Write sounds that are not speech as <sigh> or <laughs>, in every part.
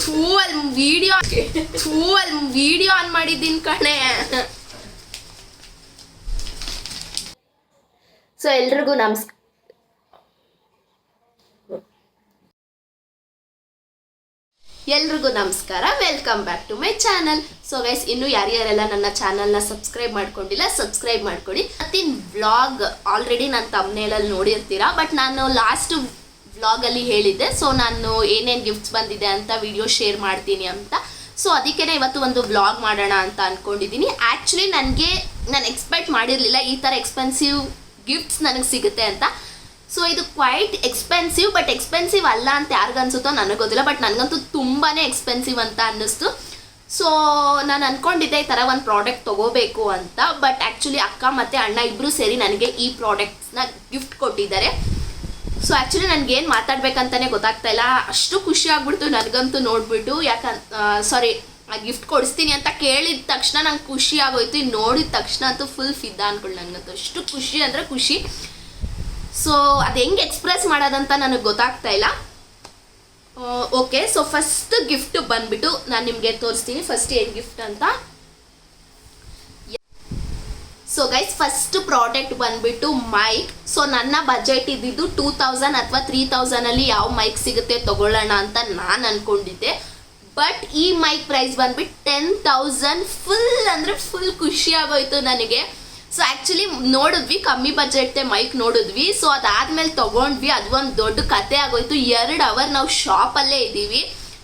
ಥೂ ವಿಡಿಯೋ ಥೂ video on ಮಾಡಿದ್ದೀನಿ ಕಣೆ. ಸೊ ಎಲ್ರಿಗೂ ನಮಸ್ಕಾರ ಎಲ್ರಿಗೂ ನಮಸ್ಕಾರ. Welcome back to my channel so guys ಇನ್ನು ಯಾರ್ಯಾರೆಲ್ಲ ನನ್ನ ಚಾನಲ್ನ ಸಬ್ಸ್ಕ್ರೈಬ್ ಮಾಡ್ಕೊಂಡಿಲ್ಲ ಸಬ್ಸ್ಕ್ರೈಬ್ ಮಾಡ್ಕೊಳ್ಳಿ. ಮತ್ತಿನ್ ವ್ಲಾಗ್ ಆಲ್ರೆಡಿ ನಾನು ತಮ್ಮನೇಲಲ್ಲಿ ನೋಡಿರ್ತೀರಾ ಬಟ್ ನಾನು ಲಾಸ್ಟ್ ವ್ಲಾಗಲ್ಲಿ ಹೇಳಿದ್ದೆ. ಸೊ ನಾನು ಏನೇನು ಗಿಫ್ಟ್ಸ್ ಬಂದಿದೆ ಅಂತ ವಿಡಿಯೋ ಶೇರ್ ಮಾಡ್ತೀನಿ ಅಂತ. ಸೊ ಅದಕ್ಕೇ ಇವತ್ತು ಒಂದು ವ್ಲಾಗ್ ಮಾಡೋಣ ಅಂತ ಅನ್ಕೊಂಡಿದ್ದೀನಿ. ಆ್ಯಕ್ಚುಲಿ ನನಗೆ, ನಾನು ಎಕ್ಸ್ಪೆಕ್ಟ್ ಮಾಡಿರಲಿಲ್ಲ ಈ ಥರ ಎಕ್ಸ್ಪೆನ್ಸಿವ್ ಗಿಫ್ಟ್ಸ್ ನನಗೆ ಸಿಗುತ್ತೆ ಅಂತ. ಸೊ ಇದು ಕ್ವೈಟ್ ಎಕ್ಸ್ಪೆನ್ಸಿವ್ ಬಟ್ ಎಕ್ಸ್ಪೆನ್ಸಿವ್ ಅಲ್ಲ ಅಂತ ಯಾರಿಗನ್ಸುತ್ತೋ ನನಗೆ ಗೊತ್ತಿಲ್ಲ ಬಟ್ ನನಗಂತೂ ತುಂಬಾ ಎಕ್ಸ್ಪೆನ್ಸಿವ್ ಅಂತ ಅನ್ನಿಸ್ತು. ಸೊ ನಾನು ಅಂದ್ಕೊಂಡಿದ್ದೆ ಈ ಥರ ಒಂದು ಪ್ರಾಡಕ್ಟ್ ತೊಗೋಬೇಕು ಅಂತ ಬಟ್ ಆ್ಯಕ್ಚುಲಿ ಅಕ್ಕ ಮತ್ತು ಅಣ್ಣ ಇಬ್ಬರು ಸೇರಿ ನನಗೆ ಈ ಪ್ರಾಡಕ್ಟ್ಸ್ನ ಗಿಫ್ಟ್ ಕೊಟ್ಟಿದ್ದಾರೆ. ಸೊ ಆ್ಯಕ್ಚುಲಿ ನನಗೆ ಏನು ಮಾತಾಡ್ಬೇಕಂತಲೇ ಗೊತ್ತಾಗ್ತಾ ಇಲ್ಲ. ಅಷ್ಟು ಖುಷಿ ಆಗ್ಬಿಡ್ತು ನನಗಂತೂ ನೋಡಿಬಿಟ್ಟು. ಯಾಕನ್ ಸಾರಿ ಗಿಫ್ಟ್ ಕೊಡಿಸ್ತೀನಿ ಅಂತ ಕೇಳಿದ ತಕ್ಷಣ ನಂಗೆ ಖುಷಿ ಆಗೋಯ್ತು. ಇನ್ನು ನೋಡಿದ ತಕ್ಷಣ ಅಂತೂ ಫುಲ್ ಫಿದಾ ಅಂದ್ಕೊಳ್ಳಿ ನನಗಂತೂ. ಅಷ್ಟು ಖುಷಿ ಅಂದರೆ ಖುಷಿ. ಸೊ ಅದು ಹೆಂಗೆ ಎಕ್ಸ್ಪ್ರೆಸ್ ಮಾಡೋದಂತ ನನಗೆ ಗೊತ್ತಾಗ್ತಾ ಇಲ್ಲ. ಓಕೆ ಸೊ ಫಸ್ಟ್ ಗಿಫ್ಟ್ ಬಂದ್ಬಿಟ್ಟು ನಾನು ನಿಮಗೆ ತೋರಿಸ್ತೀನಿ. ಫಸ್ಟ್ ಏನು ಗಿಫ್ಟ್ ಅಂತ. ಸೊ ಗೈಸ್ ಫಸ್ಟ್ ಪ್ರಾಡಕ್ಟ್ ಬಂದ್ಬಿಟ್ಟು ಮೈಕ್ ಸೊ ನನ್ನ ಬಜೆಟ್ ಇದ್ದಿದ್ದು ಟೂ ತೌಸಂಡ್ ಅಥವಾ ತ್ರೀ ತೌಸಂಡಲ್ಲಿ ಯಾವ ಮೈಕ್ ಸಿಗುತ್ತೆ ತಗೊಳ್ಳೋಣ ಅಂತ ನಾನು ಅನ್ಕೊಂಡಿದ್ದೆ. ಬಟ್ ಈ ಮೈಕ್ ಪ್ರೈಸ್ ಬಂದ್ಬಿಟ್ಟು ಟೆನ್ ತೌಸಂಡ್ ಫುಲ್ ಅಂದರೆ ಫುಲ್ ಖುಷಿ ಆಗೋಯ್ತು ನನಗೆ. ಸೊ ಆ್ಯಕ್ಚುಲಿ ನೋಡಿದ್ವಿ, ಕಮ್ಮಿ ಬಜೆಟ್ ಮೈಕ್ ನೋಡಿದ್ವಿ. ಸೊ ಅದಾದ್ಮೇಲೆ ತಗೊಂಡ್ವಿ ಅದು ಒಂದು ದೊಡ್ಡ ಕತೆ ಆಗೋಯ್ತು. ಎರಡು ಅವರ್ ನಾವು ಶಾಪಲ್ಲೇ ಇದ್ದೀವಿ.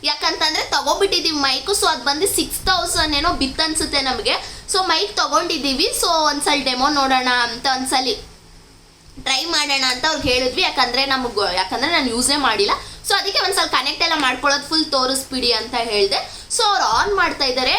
ಯಾಕಂತಂದ್ರೆ ತಗೋಬಿಟ್ಟಿದೀವಿ ಮೈಕು ಸೊ ಅದು ಬಂದು ಸಿಕ್ಸ್ ತೌಸಂಡ್ ಏನೋ ಬಿತ್ತನ್ಸುತ್ತೆ ನಮಗೆ. ಸೊ ಮೈಕ್ ತಗೊಂಡಿದ್ದೀವಿ. ಸೊ ಒಂದ್ಸಲ ಡೆಮೋ ನೋಡೋಣ ಅಂತ ಒಂದ್ಸಲಿ ಟ್ರೈ ಮಾಡೋಣ ಅಂತ ಅವ್ರಿಗೆ ಹೇಳಿದ್ವಿ. ಯಾಕಂದ್ರೆ ನಮಗೆ ಯಾಕಂದ್ರೆ ನಾನು ಯೂಸೇ ಮಾಡಿಲ್ಲ. ಸೊ ಅದಕ್ಕೆ ಒಂದ್ಸಲ ಕನೆಕ್ಟ್ ಎಲ್ಲ ಮಾಡ್ಕೊಳ್ಳೋದು ಫುಲ್ ತೋರಿಸ್ಬಿಡಿ ಅಂತ ಹೇಳಿದೆ. ಸೊ ಅವ್ರು ಆನ್ ಮಾಡ್ತಾ ಇದ್ದಾರೆ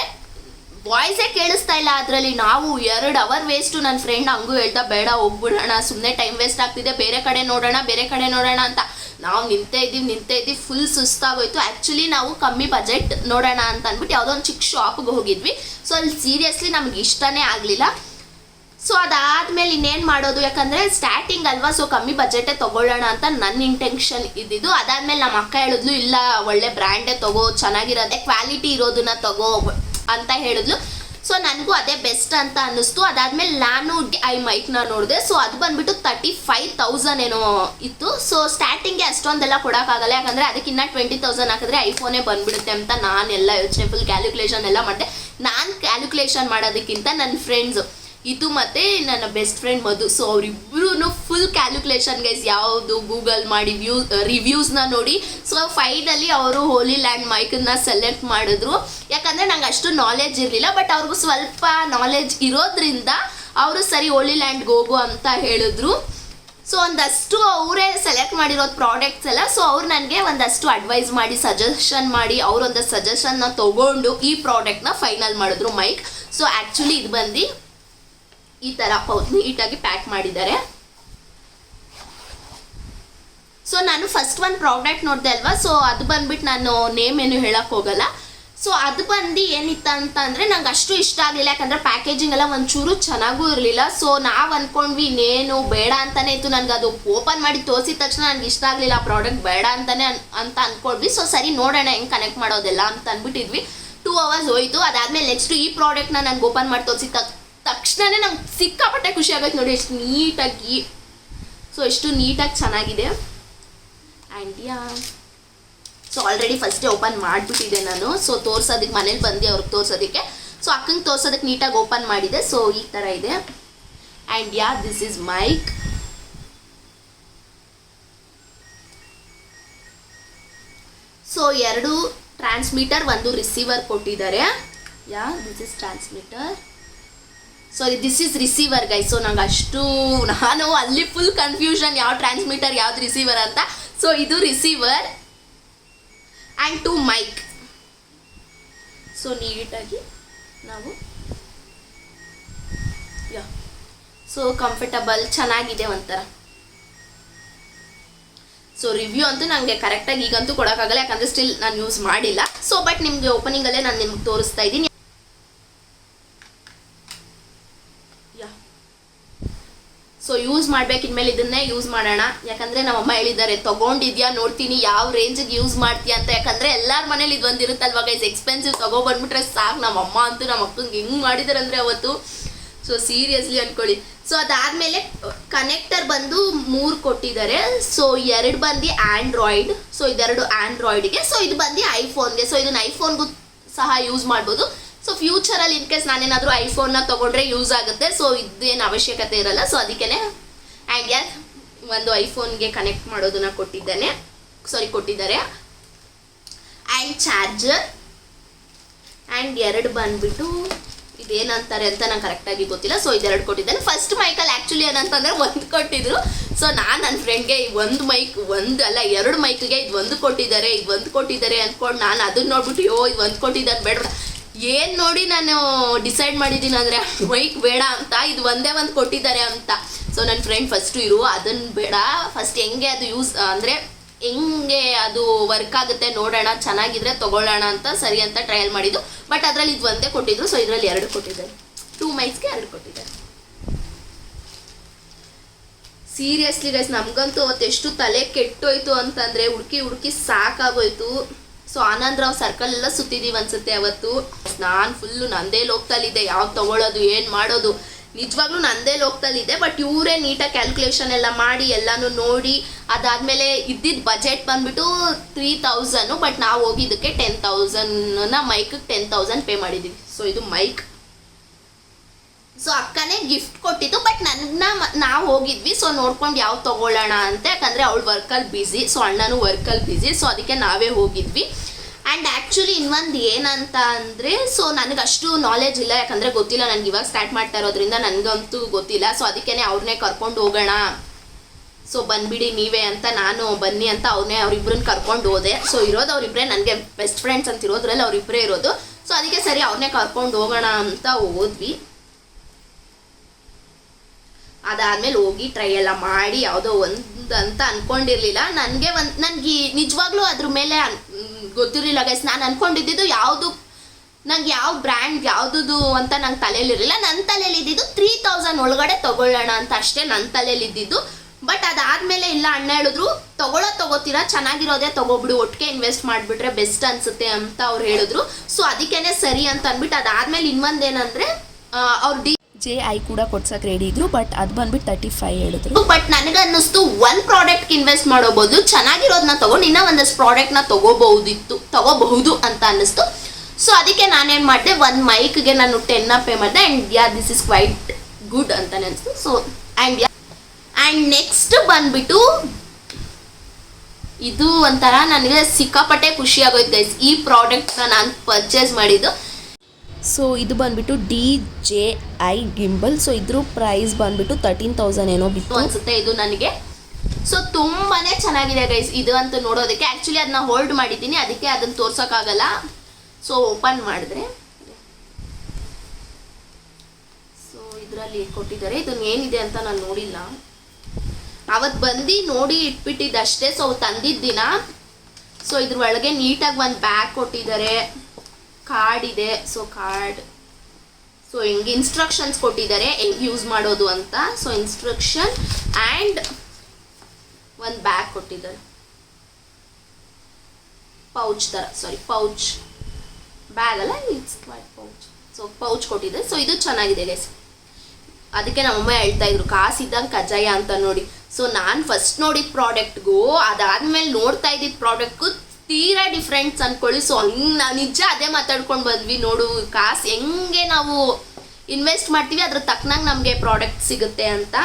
ವಾಯ್ಸೇ ಕೇಳಿಸ್ತಾ ಇಲ್ಲ. ಅದರಲ್ಲಿ ನಾವು ಎರಡು ಅವರ್ ವೇಸ್ಟು ನನ್ನ ಫ್ರೆಂಡ್ ಹಂಗೂ ಹೇಳ್ತಾ ಬೇಡ, ಹೋಗ್ಬಿಡೋಣ. ಸುಮ್ಮನೆ ಟೈಮ್ ವೇಸ್ಟ್ ಆಗ್ತಿದೆ. ಬೇರೆ ಕಡೆ ನೋಡೋಣ, ಬೇರೆ ಕಡೆ ನೋಡೋಣ ಅಂತ. ನಾವು ನಿಂತೇ ಇದ್ದೀವಿ ನಿಂತೇ ಇದ್ದೀವಿ ಫುಲ್ ಸುಸ್ತಾಗೋಯ್ತು. ಆ್ಯಕ್ಚುಲಿ ನಾವು ಕಮ್ಮಿ ಬಜೆಟ್ ನೋಡೋಣ ಅಂತ ಅಂದ್ಬಿಟ್ಟು ಯಾವುದೋ ಒಂದು ಚಿಕ್ಕ ಶಾಪ್ಗೆ ಹೋಗಿದ್ವಿ. ಸೊ ಅಲ್ಲಿ ಸೀರಿಯಸ್ಲಿ ನಮ್ಗೆ ಇಷ್ಟನೇ ಆಗಲಿಲ್ಲ. ಸೊ ಅದಾದ್ಮೇಲೆ ಇನ್ನೇನು ಮಾಡೋದು? ಯಾಕಂದರೆ ಸ್ಟಾರ್ಟಿಂಗ್ ಅಲ್ವಾ ಸೊ ಕಮ್ಮಿ ಬಜೆಟೇ ತಗೊಳ್ಳೋಣ ಅಂತ ನನ್ನ ಇಂಟೆನ್ಷನ್ ಇದ್ದಿದ್ದು. ಅದಾದ್ಮೇಲೆ ನಮ್ಮ ಅಕ್ಕ ಹೇಳಿದ್ಲು, ಇಲ್ಲ, ಒಳ್ಳೆ ಬ್ರ್ಯಾಂಡೇ ತಗೋ, ಚೆನ್ನಾಗಿರೋದೇ ಕ್ವಾಲಿಟಿ ಇರೋದನ್ನ ತಗೋ, ಅಂತ ಹೇಳಿದ್ಲು. ಸೊ ನನಗೂ ಅದೇ ಬೆಸ್ಟ್ ಅಂತ ಅನ್ನಿಸ್ತು. ಅದಾದ್ಮೇಲೆ ನಾನು ಐ ಮೈಕ್ನ ನೋಡಿದೆ. ಸೊ ಅದು ಬಂದ್ಬಿಟ್ಟು ತರ್ಟಿ ಫೈವ್ ತೌಸಂಡ್ ಏನೋ ಇತ್ತು. ಸೊ ಸ್ಟಾರ್ಟಿಂಗ್ಗೆ ಅಷ್ಟೊಂದೆಲ್ಲ ಕೊಡೋಕ್ಕಾಗಲ್ಲ. ಯಾಕಂದರೆ ಅದಕ್ಕಿನ್ನ ಟ್ವೆಂಟಿ ತೌಸಂಡ್ ಹಾಕಿದ್ರೆ ಐಫೋನೇ ಬಂದ್ಬಿಡುತ್ತೆ ಅಂತ ನಾನೆಲ್ಲ ಯೋಚನೆ ಫುಲ್ ಕ್ಯಾಲ್ಕುಲೇಷನ್ ಎಲ್ಲ ಮಾಡಿದೆ. ನಾನು ಕ್ಯಾಲ್ಕುಲೇಷನ್ ಮಾಡೋದಕ್ಕಿಂತ ನನ್ನ ಫ್ರೆಂಡ್ಸು ಇದು ಮತ್ತೆ ನನ್ನ ಬೆಸ್ಟ್ ಫ್ರೆಂಡ್ ಮಧು. ಸೊ ಅವರಿಬ್ಬರೂ ಫುಲ್ ಕ್ಯಾಲ್ಕುಲೇಷನ್ ಗೈಸ್ ಯಾವುದು ಗೂಗಲ್ ಮಾಡಿ ವ್ಯೂ ರಿವ್ಯೂಸ್ನ ನೋಡಿ. ಸೊ ಫೈನಲಿ ಅವರು ಹೋಲಿ ಲ್ಯಾಂಡ್ ಮೈಕನ್ನ ಸೆಲೆಕ್ಟ್ ಮಾಡಿದ್ರು. ಯಾಕಂದರೆ ನಂಗೆ ಅಷ್ಟು ನಾಲೆಜ್ ಇರಲಿಲ್ಲ ಬಟ್ ಅವ್ರಿಗೂ ಸ್ವಲ್ಪ ನಾಲೆಜ್ ಇರೋದ್ರಿಂದ ಅವರು ಸರಿ ಹೋಲಿ ಲ್ಯಾಂಡ್ಗೆ ಹೋಗು ಅಂತ ಹೇಳಿದ್ರು. ಸೊ ಒಂದಷ್ಟು ಅವರೇ ಸೆಲೆಕ್ಟ್ ಮಾಡಿರೋದು ಪ್ರಾಡಕ್ಟ್ಸ್ ಎಲ್ಲ ಸೊ ಅವ್ರು ನನಗೆ ಒಂದಷ್ಟು ಅಡ್ವೈಸ್ ಮಾಡಿ ಸಜೆಷನ್ ಮಾಡಿ ಅವರೊಂದು ಸಜೆಷನ್ನ ತಗೊಂಡು ಈ ಪ್ರಾಡಕ್ಟ್ನ ಫೈನಲ್ ಮಾಡಿದ್ರು ಮೈಕ್ ಸೊ ಆ್ಯಕ್ಚುಲಿ ಇದು ಬಂದು ಈ ಥರ ನೀಟಾಗಿ ಪ್ಯಾಕ್ ಮಾಡಿದ್ದಾರೆ. ಸೊ ನಾನು ಫಸ್ಟ್ ಒಂದು ಪ್ರಾಡಕ್ಟ್ ನೋಡಿದೆ ಅಲ್ವಾ? ಸೊ ಅದು ಬಂದ್ಬಿಟ್ಟು ನಾನು ನೇಮ್ ಏನು ಹೇಳಕ್ ಹೋಗಲ್ಲ. ಸೊ ಅದು ಬಂದು ಏನಿತ್ತು ಅಂತ ಅಂದರೆ ನಂಗೆ ಅಷ್ಟು ಇಷ್ಟ ಆಗಲಿಲ್ಲ. ಯಾಕಂದರೆ ಪ್ಯಾಕೇಜಿಂಗ್ ಎಲ್ಲ ಒಂಚೂರು ಚೆನ್ನಾಗೂ ಇರಲಿಲ್ಲ. ಸೊ ನಾವು ಅಂದ್ಕೊಂಡ್ವಿ ಇನ್ನೇನು ಬೇಡ ಅಂತಲೇ ಇತ್ತು. ನನಗೆ ಅದು ಓಪನ್ ಮಾಡಿ ತೋರಿಸಿದ ತಕ್ಷಣ ನನಗೆ ಇಷ್ಟ ಆಗಲಿಲ್ಲ. ಆ ಪ್ರಾಡಕ್ಟ್ ಬೇಡ ಅಂತಲೇ ಅಂತ ಅಂದ್ಕೊಂಡ್ವಿ ಸೊ ಸರಿ ನೋಡೋಣ ಹೆಂಗೆ ಕನೆಕ್ಟ್ ಮಾಡೋದೆಲ್ಲ ಅಂತ ಅಂದ್ಬಿಟ್ಟಿದ್ವಿ ಟೂ ಅವರ್ಸ್ ಹೋಯ್ತು. ಅದಾದಮೇಲೆ ನೆಕ್ಸ್ಟು ಈ ಪ್ರಾಡಕ್ಟ್ನ ನನಗೆ ಓಪನ್ ಮಾಡಿ ತೋರಿಸಿದ ತಕ್ಷಣನೇ ನಂಗೆ ಸಿಕ್ಕಾಪಟ್ಟೆ ಖುಷಿ ಆಗೋಯ್ತು ನೋಡಿ, ಎಷ್ಟು ನೀಟಾಗಿ. ಸೊ ಎಷ್ಟು ನೀಟಾಗಿ ಚೆನ್ನಾಗಿದೆ. ಆ್ಯಂಡ್ ಯಾ ಸೊ ಆಲ್ರೆಡಿ ಫಸ್ಟೇ ಓಪನ್ ಮಾಡಿಬಿಟ್ಟಿದೆ ನಾನು. ಸೊ ತೋರ್ಸೋದಕ್ಕೆ ಮನೇಲಿ ಬಂದು ಅವ್ರಿಗೆ ತೋರ್ಸೋದಕ್ಕೆ. ಸೊ ಅಕ್ಕಂಗೆ ತೋರ್ಸೋದಕ್ಕೆ ನೀಟಾಗಿ ಓಪನ್ ಮಾಡಿದೆ. ಸೊ ಈ ಥರ ಇದೆ. And yeah this is mic so ಎರಡು ಟ್ರಾನ್ಸ್ಮಿಟರ್ ಒಂದು ರಿಸೀವರ್ ಕೊಟ್ಟಿದ್ದಾರೆ. Yeah this is transmitter so this is receiver guy so ನಂಗೆ ಅಷ್ಟು ನಾನು ಅಲ್ಲಿ ಫುಲ್ ಕನ್ಫ್ಯೂಷನ್ ಯಾವ ಟ್ರಾನ್ಸ್ಮಿಟರ್ ಯಾವ್ದು ರಿಸೀವರ್ ಅಂತ. ಸೊ ಇದು receiver and to mic so ನೀಟಾಗಿ ನಾವು ಸೊ ಕಂಫರ್ಟಬಲ್ ಚೆನ್ನಾಗಿದೆ ಒಂಥರ. ಸೊ ರಿವ್ಯೂ ಅಂತೂ ನನಗೆ ಕರೆಕ್ಟಾಗಿ ಈಗಂತೂ ಕೊಡೋಕ್ಕಾಗಲ್ಲ, ಯಾಕಂದರೆ ಸ್ಟಿಲ್ ನಾನು ಯೂಸ್ ಮಾಡಿಲ್ಲ. ಸೊ ಬಟ್ ನಿಮಗೆ ಓಪನಿಂಗಲ್ಲೇ ನಾನು ನಿಮ್ಗೆ ತೋರಿಸ್ತಾ ಇದ್ದೀನಿ ಯಾ ಸೊ ಯೂಸ್ ಮಾಡ್ಬೇಕಿನ ಮೇಲೆ ಇದನ್ನೇ ಯೂಸ್ ಮಾಡೋಣ. ಯಾಕಂದ್ರೆ ನಮ್ಮಮ್ಮ ಹೇಳಿದ್ದಾರೆ, ತಗೊಂಡಿದ್ಯಾ? ನೋಡ್ತೀನಿ. ಯಾವ ರೇಂಜಿಗೆ ಯೂಸ್ ಮಾಡ್ತೀಯ? ಅಂತ. ಯಾಕಂದ್ರೆ ಎಲ್ಲಾರ ಮನೇಲಿ ಇದು ಒಂದಿರುತ್ತಲ್ವಾ ಗೈಸ್ ಎಕ್ಸ್ಪೆನ್ಸಿವ್ ತಗೋ ಬಂದ್ಬಿಟ್ರೆ ಸಾಕು. ನಮ್ಮ ಅಮ್ಮ ಅಂತೂ ನಮ್ಮ ಅಕ್ಕಂಗೆ ಹೆಂಗ್ ಮಾಡಿದಾರೆ ಅಂದ್ರೆ ಅವತ್ತು. ಸೊ ಸೀರಿಯಸ್ಲಿ ಅನ್ಕೊಳ್ಳಿ. ಸೊ ಅದಾದ್ಮೇಲೆ ಕನೆಕ್ಟರ್ ಬಂದು ಮೂರು ಕೊಟ್ಟಿದ್ದಾರೆ. ಸೊ ಎರಡು ಬಂದು ಆಂಡ್ರಾಯ್ಡ್ ಸೊ ಇದೆರಡು ಆಂಡ್ರಾಯ್ಡ್ಗೆ ಸೊ ಇದು ಬಂದು ಐಫೋನ್ಗೆ ಸೊ ಇದನ್ನ ಐಫೋನ್ಗೂ ಸಹ ಯೂಸ್ ಮಾಡ್ಬೋದು. ಸೊ ಫ್ಯೂಚರಲ್ಲಿ ಇನ್ ಕೇಸ್ ನಾನೇನಾದರೂ ಐಫೋನ್ನ ತೊಗೊಂಡ್ರೆ ಯೂಸ್ ಆಗುತ್ತೆ. ಸೊ ಇದೇನು ಅವಶ್ಯಕತೆ ಇರಲ್ಲ. ಸೊ ಅದಕ್ಕೇ ಆ್ಯಂಡ್ ಯಾರ್ ಒಂದು ಐಫೋನ್ಗೆ ಕನೆಕ್ಟ್ ಮಾಡೋದನ್ನ ಕೊಟ್ಟಿದ್ದೇನೆ. ಸಾರಿ ಕೊಟ್ಟಿದ್ದಾರೆ. ಆ್ಯಂಡ್ ಚಾರ್ಜರ್ ಆ್ಯಂಡ್ ಎರಡು ಬಂದ್ಬಿಟ್ಟು ಇದೇನಂತಾರೆ ಅಂತ ನಂಗೆ ಕರೆಕ್ಟಾಗಿ ಗೊತ್ತಿಲ್ಲ. ಸೊ ಇದೆರಡು ಕೊಟ್ಟಿದ್ದಾನೆ. ಫಸ್ಟ್ ಮೈಕಲ್ಲಿ ಆ್ಯಕ್ಚುಲಿ ಏನಂತಂದ್ರೆ ಒಂದು ಕೊಟ್ಟಿದ್ರು. ಸೊ ನಾನು ನನ್ನ ಫ್ರೆಂಡ್ಗೆ ಒಂದು ಮೈಕ್ ಒಂದು ಅಲ್ಲ, ಎರಡು ಮೈಕ್ಗೆ ಇದು ಒಂದು ಕೊಟ್ಟಿದ್ದಾರೆ, ಇದು ಒಂದು ಕೊಟ್ಟಿದ್ದಾರೆ ಅಂದ್ಕೊಂಡು ನಾನು ಅದನ್ನ ನೋಡ್ಬಿಟ್ಟು ಯೋ ಇದು ಒಂದು ಕೊಟ್ಟಿದ್ದಾನೆ ಬೇಡ ಏನು ನೋಡಿ ನಾನು ಡಿಸೈಡ್ ಮಾಡಿದ್ದೀನಿ ಅಂದರೆ ಮೈಕ್ ಬೇಡ ಅಂತ, ಇದು ಒಂದೇ ಒಂದು ಕೊಟ್ಟಿದ್ದಾರೆ ಅಂತ. ಸೊ ನನ್ನ ಫ್ರೆಂಡ್ ಫಸ್ಟು ಇರು ಅದನ್ನು ಬೇಡ. ಫಸ್ಟ್ ಹೆಂಗೆ ಅದು ಯೂಸ್ ಅಂದರೆ ಹೆಂಗೆ ಅದು ವರ್ಕ್ ಆಗುತ್ತೆ ನೋಡೋಣ, ಚೆನ್ನಾಗಿದ್ರೆ ತಗೊಳ್ಳೋಣ ಅಂತ ಸರಿ ಅಂತ ಟ್ರಯಲ್ ಮಾಡಿದ್ದು. ಬಟ್ ಅದರಲ್ಲಿ ಇದು ಒಂದೇ ಕೊಟ್ಟಿದ್ರು ಸೊ ಇದರಲ್ಲಿ ಎರಡು ಕೊಟ್ಟಿದ್ದಾರೆ. ಟೂ ಮೈಕ್ಸ್ಗೆ ಎರಡು ಕೊಟ್ಟಿದ್ದಾರೆ. ಸೀರಿಯಸ್ಲಿ ಗೈಸ್ ನಮಗಂತೂ ಅವತ್ತೆಷ್ಟು ತಲೆ ಕೆಟ್ಟೋಯ್ತು ಅಂತಂದ್ರೆ, ಹುಡುಕಿ ಹುಡುಕಿ ಸಾಕಾಗೋಯ್ತು. ಸೊ ಆನಂದ್ ರಾವ್ ಸರ್ಕಲ್ ಎಲ್ಲ ಸುತ್ತಿದೀವಿ ಅನ್ಸುತ್ತೆ ಅವತ್ತು. ನಾನು ಫುಲ್ಲು ನಂದೇ ಲೋಕದಲ್ಲಿದ್ದೆ. ಯಾವ್ದು ತಗೊಳ್ಳೋದು ಏನು ಮಾಡೋದು. ನಿಜವಾಗ್ಲೂ ನಂದೇ ಲೋಕದಲ್ಲಿದ್ದೆ ಬಟ್ ಇವರೇ ನೀಟಾಗಿ ಕ್ಯಾಲ್ಕುಲೇಷನ್ ಎಲ್ಲ ಮಾಡಿ, ಎಲ್ಲಾನು ನೋಡಿ, ಅದಾದ್ಮೇಲೆ ಇದ್ದಿದ್ದ ಬಜೆಟ್ ಬಂದ್ಬಿಟ್ಟು ತ್ರೀ ತೌಸಂಡು ಬಟ್ ನಾವು ಹೋಗಿದ್ದಕ್ಕೆ ಟೆನ್ ತೌಸಂಡ್ನ ಮೈಕಿಗೆ ಟೆನ್ ತೌಸಂಡ್ ಪೇ ಮಾಡಿದ್ದೀವಿ ಸೊ ಇದು ಮೈಕ್ ಸೊ ಅಕ್ಕನೇ ಗಿಫ್ಟ್ ಕೊಟ್ಟಿದ್ದು ಬಟ್ ನನ್ನ ನಾವು ಹೋಗಿದ್ವಿ ಸೊ ನೋಡ್ಕೊಂಡು ಯಾವ ತಗೊಳ್ಳೋಣ ಅಂತ. ಯಾಕಂದರೆ ಅವಳು ವರ್ಕಲ್ಲಿ ಬ್ಯುಸಿ ಸೊ ಅಣ್ಣನೂ ವರ್ಕಲ್ಲಿ ಬ್ಯುಸಿ ಸೊ ಅದಕ್ಕೆ ನಾವೇ ಹೋಗಿದ್ವಿ. ಆ್ಯಂಡ್ ಆ್ಯಕ್ಚುಲಿ ಇನ್ನೊಂದು ಏನಂತ ಅಂದರೆ ಸೊ ನನಗೆ ಅಷ್ಟು ನಾಲೆಜ್ ಇಲ್ಲ, ಯಾಕಂದರೆ ಗೊತ್ತಿಲ್ಲ, ನನಗೆ ಇವಾಗ ಸ್ಟಾರ್ಟ್ ಮಾಡ್ತಾ ಇರೋದ್ರಿಂದ ನನಗಂತೂ ಗೊತ್ತಿಲ್ಲ. ಸೊ ಅದಕ್ಕೇ ಅವ್ರನ್ನೇ ಕರ್ಕೊಂಡು ಹೋಗೋಣ. ಸೊ ಬಂದ್ಬಿಡಿ ನೀವೇ ಅಂತ ನಾನು, ಬನ್ನಿ ಅಂತ ಅವ್ರನ್ನೇ ಅವ್ರಿಬ್ರನ್ನ ಕರ್ಕೊಂಡು ಹೋದೆ. ಸೊ ಇರೋದು ಅವರಿಬ್ಬರೇ ನನಗೆ ಬೆಸ್ಟ್ ಫ್ರೆಂಡ್ಸ್ ಅಂತ ಇರೋದ್ರಲ್ಲಿ ಅವರಿಬ್ಬರೇ ಇರೋದು. ಸೊ ಅದಕ್ಕೆ ಸರಿ ಅವ್ರನ್ನೇ ಕರ್ಕೊಂಡು ಹೋಗೋಣ ಅಂತ ಹೋದ್ವಿ. ಅದಾದ್ಮೇಲೆ ಹೋಗಿ ಟ್ರೈ ಎಲ್ಲ ಮಾಡಿ ಯಾವುದೋ ಒಂದು ಅಂತ ಅನ್ಕೊಂಡಿರ್ಲಿಲ್ಲ. ನನಗೆ ಒಂದು ನನಗೆ ನಿಜವಾಗ್ಲೂ ಅದ್ರ ಮೇಲೆ ಗೊತ್ತಿರಲಿಲ್ಲ ಗೈಸ್ ನಾನು ಅನ್ಕೊಂಡಿದ್ದು ಯಾವುದು ನಂಗೆ ಯಾವ ಬ್ರ್ಯಾಂಡ್ ಯಾವ್ದು ಅಂತ ನಂಗೆ ತಲೆಯಲ್ಲಿರಲಿಲ್ಲ ನನ್ನ ತಲೆಯಲ್ಲಿ ಇದ್ದಿದ್ದು ತ್ರೀ ತೌಸಂಡ್ ಒಳಗಡೆ ತಗೊಳ್ಳೋಣ ಅಂತ ಅಷ್ಟೇ ನನ್ನ ತಲೆಯಲ್ಲಿ ಇದ್ದಿದ್ದು. ಬಟ್ ಅದಾದ್ಮೇಲೆ ಇಲ್ಲ, ಅಣ್ಣ ಹೇಳಿದ್ರು, ತಗೊಳ್ಳೋ, ತಗೋತೀರಾ? ಚೆನ್ನಾಗಿರೋದೇ ತಗೋಬಿಡು. ಒಟ್ಟಿಗೆ ಇನ್ವೆಸ್ಟ್ ಮಾಡಿಬಿಟ್ರೆ ಬೆಸ್ಟ್ ಅನ್ಸುತ್ತೆ ಅಂತ ಅವ್ರು ಹೇಳಿದ್ರು. ಸೊ ಅದಕ್ಕೇನೆ ಸರಿ ಅಂತ ಅಂದ್ಬಿಟ್ಟು ಅದಾದ್ಮೇಲೆ ಇನ್ನೊಂದೇನಂದ್ರೆ ಅವ್ರು ಡಿ ಜೆ ಐ ಕೂಡ ಕೊಡ್ಸಕ್ಕೆ ರೆಡಿ ಇದ್ರು ಬಟ್ ಅದು ಬಂದ್ಬಿಟ್ಟು ತರ್ಟಿ ಫೈವ್ ಹೇಳಿದ್ರು. ಬಟ್ ನನಗನ್ನಿಸ್ತು ಒಂದ್ ಪ್ರಾಡಕ್ಟ್ ಇನ್ವೆಸ್ಟ್ ಮಾಡೋಬಹುದು ಚೆನ್ನಾಗಿರೋದನ್ನ ತಗೊಂಡು ಇನ್ನೂ ಒಂದಷ್ಟು ಪ್ರಾಡಕ್ಟ್ನ ತಗೋಬಹುದಿತ್ತು, ತಗೋಬಹುದು ಅಂತ ಅನ್ನಿಸ್ತು. ಸೊ ಅದಕ್ಕೆ ನಾನೇನು ಮಾಡಿದೆ ಮೈಕ್ ಮೈಕ್ಗೆ ನಾನು ಟೆನ್ನ ಪೇ ಮಾಡಿದೆ and yeah this is quite good ಅಂತ ಅನಿಸ್ತು so and yeah and next ಬಂದ್ಬಿಟ್ಟು, ಇದು ಒಂಥರ ನನಗೆ ಸಿಕ್ಕಾಪಟ್ಟೆ ಖುಷಿ ಆಗೋಯ್ತು ಗೈಸ್ ಈ ಪ್ರಾಡಕ್ಟ್ನ ನಾನು ಪರ್ಚೇಸ್ ಮಾಡಿದ್ದು. ಸೊ ಇದು ಬಂದ್ಬಿಟ್ಟು D J I gimbal so ಇದ್ರ ಪ್ರೈಸ್ ಬಂದ್ಬಿಟ್ಟು ತರ್ಟೀನ್ ತೌಸಂಡ್ ಏನೋ ಬಿತ್ತು. ಅನ್ಸುತ್ತೆ ಇದು ನನಗೆ. ಸೊ ತುಂಬಾನೇ ಚೆನ್ನಾಗಿದೆ ಗೈಸ್ ಇದು ಅಂತ ನೋಡೋದಕ್ಕೆ. ಆಕ್ಚುಲಿ ಅದನ್ನ ಹೋಲ್ಡ್ ಮಾಡಿದ್ದೀನಿ. ಅದಕ್ಕೆ ಅದನ್ನ ತೋರ್ಸೋಕ್ಕಾಗಲ್ಲ. ಸೊ ಓಪನ್ ಮಾಡಿದ್ರೆ. ಸೊ ಇದರಲ್ಲಿ ಕೊಟ್ಟಿದ್ದಾರೆ? ಇದನ್ನ ಏನಿದೆ ಅಂತ ನಾನು ನೋಡಿಲ್ಲ. ಅವತ್ತು ಬಂದು ನೋಡಿ ಇಟ್ಬಿಟ್ಟಿದ್ದಷ್ಟೇ. ಸೊ ತಂದಿದ್ದ ದಿನ ಸೊ ಇದ್ರ ಒಳಗೆ ನೀಟಾಗಿ ಒಂದು ಬ್ಯಾಗ್ ಕೊಟ್ಟಿದ್ದಾರೆ. ಕಾರ್ಡ್ ಇದೆ. ಸೊ ಕಾರ್ಡ್ ಸೊ ಹಿಂಗೆ ಇನ್ಸ್ಟ್ರಕ್ಷನ್ಸ್ ಕೊಟ್ಟಿದ್ದಾರೆ. ಯೂಸ್ ಮಾಡೋದು ಅಂತ. ಸೊ ಇನ್ಸ್ಟ್ರಕ್ಷನ್ ಆ್ಯಂಡ್ ಒಂದು ಬ್ಯಾಗ್ ಕೊಟ್ಟಿದ್ದಾರೆ. ಪೌಚ್ ಥರ ಸಾರಿ ಪೌಚ್ ಬ್ಯಾಗ್ ಅಲ್ಲ ಇಟ್ಸ್ ಪೌಚ್ ಸೊ ಪೌಚ್ ಕೊಟ್ಟಿದ್ದಾರೆ. ಸೊ ಇದು ಚೆನ್ನಾಗಿದೆ ಗೈಸ್ ಅದಕ್ಕೆ ನಮ್ಮಮ್ಮ ಹೇಳ್ತಾ ಇದ್ರು, ಕಾಸಿದ್ದಂಗೆ ಕಜ್ಜಾಯ ಅಂತ ನೋಡಿ. ಸೊ ನಾನು ಫಸ್ಟ್ ನೋಡಿದ ಪ್ರಾಡಕ್ಟ್ಗೂ ಅದಾದ್ಮೇಲೆ ನೋಡ್ತಾ ಇದ್ದಿದ್ದ ಪ್ರಾಡಕ್ಟ್ಗೂ ತೀರಾ ಡಿಫ್ರೆಂಟ್ಸ್ ಅನ್ಕೊಳ್ಳಿ. ಸೊ ನಿಜ ಅದೇ ಮಾತಾಡ್ಕೊಂಡು ಬಂದ್ವಿ ನೋಡು, ಕಾಸು ಹೆಂಗೆ ನಾವು ಇನ್ವೆಸ್ಟ್ ಮಾಡ್ತೀವಿ, ಅದ್ರ ತಕ್ಕನಾಗ ನಮಗೆ ಪ್ರಾಡಕ್ಟ್ ಸಿಗುತ್ತೆ ಅಂತ.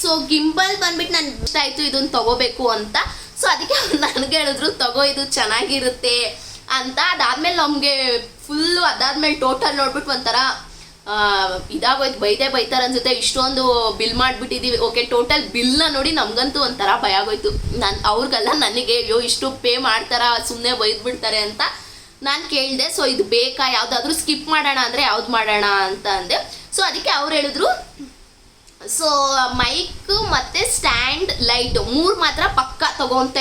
ಸೊ ಗಿಂಬಲ್ ಬಂದ್ಬಿಟ್ಟು ನನ್ಗೆ ಇಷ್ಟ ಆಯ್ತು ಇದನ್ನ ತಗೋಬೇಕು ಅಂತ. ಸೊ ಅದಕ್ಕೆ ನನಗೆ ಹೇಳಿದ್ರು, ತಗೋ, ಇದು ಚೆನ್ನಾಗಿರುತ್ತೆ ಅಂತ. ಅದಾದ್ಮೇಲೆ ನಮಗೆ ಫುಲ್ಲು ಅದಾದ್ಮೇಲೆ ಟೋಟಲ್ ನೋಡ್ಬಿಟ್ಟು ಒಂಥರ ಇದಾಗೋಯ್ತು, ಬೈದೇ ಬೈತಾರ ಅನ್ಸುತ್ತೆ. ಇಷ್ಟೊಂದು ಬಿಲ್ ಮಾಡಿಬಿಟ್ಟಿದ್ದೀವಿ ಓಕೆ ಟೋಟಲ್ ಬಿಲ್ನ ನೋಡಿ ನಮಗಂತೂ ಒಂಥರ ಭಯ ಆಗೋಯ್ತು. ನಾನು, ಅವ್ರಿಗೆಲ್ಲ ನನಗೆ, ಅಯ್ಯೋ, ಇಷ್ಟು ಪೇ ಮಾಡ್ತಾರ? ಸುಮ್ಮನೆ ಬೈದ್ಬಿಡ್ತಾರೆ ಅಂತ ನಾನು ಕೇಳಿದೆ. ಸೊ ಇದು ಬೇಕಾ? ಯಾವುದಾದ್ರೂ ಸ್ಕಿಪ್ ಮಾಡೋಣ ಅಂದರೆ ಯಾವ್ದು ಮಾಡೋಣ ಅಂತ ಅಂದೆ. ಸೊ ಅದಕ್ಕೆ ಅವ್ರು ಹೇಳಿದ್ರು ಸೊ ಮೈಕ್ ಮತ್ತೆ ಸ್ಟ್ಯಾಂಡ್ ಲೈಟ್ ಮೂರು ಮಾತ್ರ ಪಕ್ಕ ತಗೋ ಅಂತ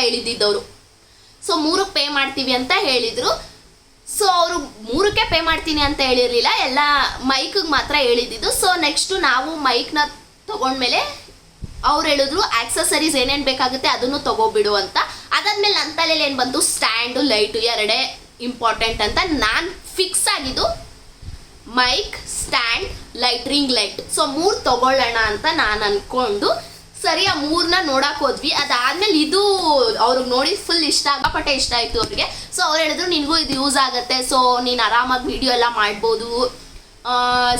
ಸೊ ಮೂರು ಪೇ ಮಾಡ್ತೀವಿ ಅಂತ ಹೇಳಿದ್ರು. ಸೊ ಅವರು ಮೂರಕ್ಕೆ ಪೇ ಮಾಡ್ತೀನಿ ಅಂತ ಹೇಳಿರಲಿಲ್ಲ. ಎಲ್ಲ ಮೈಕಿಗೆ ಮಾತ್ರ ಹೇಳಿದ್ದು ಸೊ ನೆಕ್ಸ್ಟು ನಾವು ಮೈಕ್ನ ತೊಗೊಂಡ್ಮೇಲೆ ಅವ್ರು ಹೇಳಿದ್ರು ಆಕ್ಸಸರೀಸ್ ಏನೇನು ಬೇಕಾಗುತ್ತೆ ಅದನ್ನು ತಗೋಬಿಡು ಅಂತ. ಅದಾದ್ಮೇಲೆ ನನ್ನ ತಲೆಯಲ್ಲಿ ಏನು ಬಂತು? ಸ್ಟ್ಯಾಂಡು ಲೈಟು ಎರಡೇ ಇಂಪಾರ್ಟೆಂಟ್ ಅಂತ. ನಾನು ಫಿಕ್ಸ್ ಆಗಿದ್ದು mic stand light ring light so ಮೂರು ತೊಗೊಳ್ಳೋಣ ಅಂತ ನಾನು ಅನ್ಕೊಂಡು ಸರಿ, ಆ ಮೂರ್ನ ನೋಡಕ್ ಹೋದ್ವಿ. ಅದಾದ್ಮೇಲೆ ಇದು ಅವ್ರಿಗೆ ನೋಡಿ ಫುಲ್ ಇಷ್ಟ ಆಗಪಟ್ಟೆ ಇಷ್ಟ ಆಯ್ತು ಅವ್ರಿಗೆ. ಸೊ ಅವ್ರು ಹೇಳಿದ್ರು, ನಿನಗೂ ಇದು ಯೂಸ್ ಆಗುತ್ತೆ. ಸೊ ನೀನು ಆರಾಮಾಗಿ ವಿಡಿಯೋ ಎಲ್ಲ ಮಾಡ್ಬೋದು.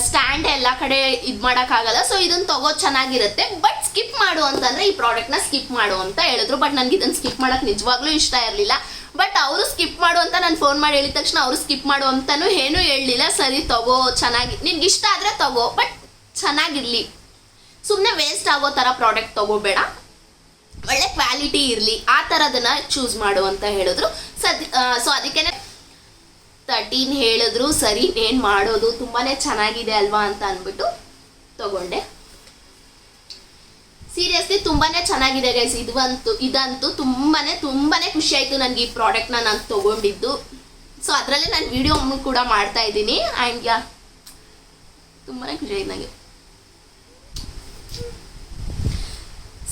ಸ್ಟ್ಯಾಂಡ್ ಎಲ್ಲ ಕಡೆ ಇದು ಮಾಡೋಕ್ಕಾಗಲ್ಲ. ಸೊ ಇದನ್ನು ತಗೋ, ಚೆನ್ನಾಗಿರುತ್ತೆ. ಬಟ್ ಸ್ಕಿಪ್ ಮಾಡು ಅಂತಂದ್ರೆ ಈ ಪ್ರಾಡಕ್ಟ್ನ ಸ್ಕಿಪ್ ಮಾಡು ಅಂತ ಹೇಳಿದ್ರು. ಬಟ್ ನನಗೆ ಇದನ್ನ ಸ್ಕಿಪ್ ಮಾಡಕ್ ನಿಜವಾಗ್ಲೂ ಇಷ್ಟ ಇರಲಿಲ್ಲ. ಬಟ್ ಅವರು ಸ್ಕಿಪ್ ಮಾಡು ಅಂತ ನಾನು ಫೋನ್ ಮಾಡಿ ಹೇಳಿದ ತಕ್ಷಣ ಅವರು ಸ್ಕಿಪ್ ಮಾಡು ಅಂತಲೂ ಏನೂ ಹೇಳಲಿಲ್ಲ. ಸರಿ, ತಗೋ, ಚೆನ್ನಾಗಿ ನಿನ್ಗೆ ಇಷ್ಟ ಆದರೆ ತಗೋ. ಬಟ್ ಚೆನ್ನಾಗಿರ್ಲಿ. ಸುಮ್ಮನೆ ವೇಸ್ಟ್ ಆಗೋ ಥರ ಪ್ರಾಡಕ್ಟ್ ತಗೋಬೇಡ. ಒಳ್ಳೆ ಕ್ವಾಲಿಟಿ ಇರಲಿ, ಆ ಥರದನ್ನ ಚೂಸ್ ಮಾಡು ಅಂತ ಹೇಳಿದ್ರು. ಸದ್ ಸೊ ಅದಕ್ಕೆ ತರ್ಟೀನ್ ಹೇಳಿದ್ರು, ಸರಿ ಏನು ಮಾಡೋದು? ತುಂಬಾ ಚೆನ್ನಾಗಿದೆ ಅಲ್ವಾ ಅಂತ ಅಂದ್ಬಿಟ್ಟು ತಗೊಂಡೆ. ಸೀರಿಯಸ್ಲಿ ತುಂಬಾನೇ ಚೆನ್ನಾಗಿದೆ ಗೈಸ್ ಇದಂತೂ ಇದಂತೂ ತುಂಬಾನೇ ತುಂಬಾನೇ ಖುಷಿ ಆಯ್ತು ನನಗೆ ಈ ಪ್ರಾಡಕ್ಟ್ನ ನಾನು ತಗೊಂಡಿದ್ದು. ಸೊ ಅದರಲ್ಲೇ ನಾನು ವಿಡಿಯೋ ಕೂಡ ಮಾಡ್ತಾ ಇದ್ದೀನಿ. ಆ್ಯಂಡ್ ಯಾ ತುಂಬಾನೇ ಖುಷಿ ಆಯ್ತು ನನಗೆ